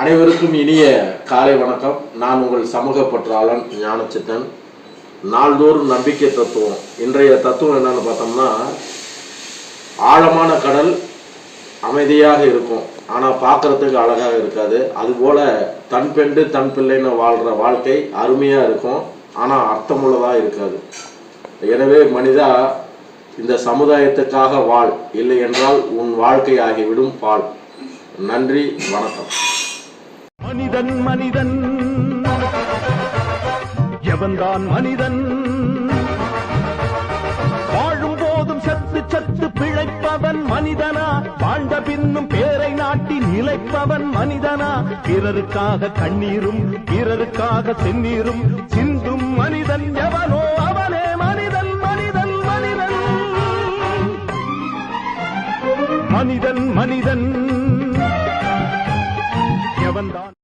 அனைவருக்கும் இனிய காலை வணக்கம். நான் உங்கள் சமூக பற்றாளன் ஞானச்சித்தன். நாள்தோறும் நம்பிக்கை தத்துவம். இன்றைய தத்துவம் என்னன்னு பார்த்தோம்னா ஆழமான கடல் அமைதியாக இருக்கும். ஆனால் பார்க்கறதுக்கு அழகாக இருக்காது. அதுபோல தன் பெண்டு தன் பிள்ளைன்னு வாழ்கிற வாழ்க்கை அருமையாக இருக்கும். ஆனால் அர்த்தமுள்ளதாக இருக்காது. எனவே மனிதா இந்த சமுதாயத்துக்காக வாழ். இல்லை என்றால் உன் வாழ்க்கை ஆகிவிடும் பால். நன்றி வணக்கம். மனிதன் மனிதன். எவன்தான் மனிதன்? வாழும் போதும் சத்து சத்து பிழைப்பவன் மனிதனா. வாழ்ந்த பின்னும் பேரை நாட்டி நிலைப்பவன் மனிதனா. பிறருக்காக கண்ணீரும் பிறருக்காக செந்நீரும். சிந்தும் மனிதன் எவனோ அவனே மனிதன் மனிதன் மனிதன். மனிதன் மனிதன். எவன்தான்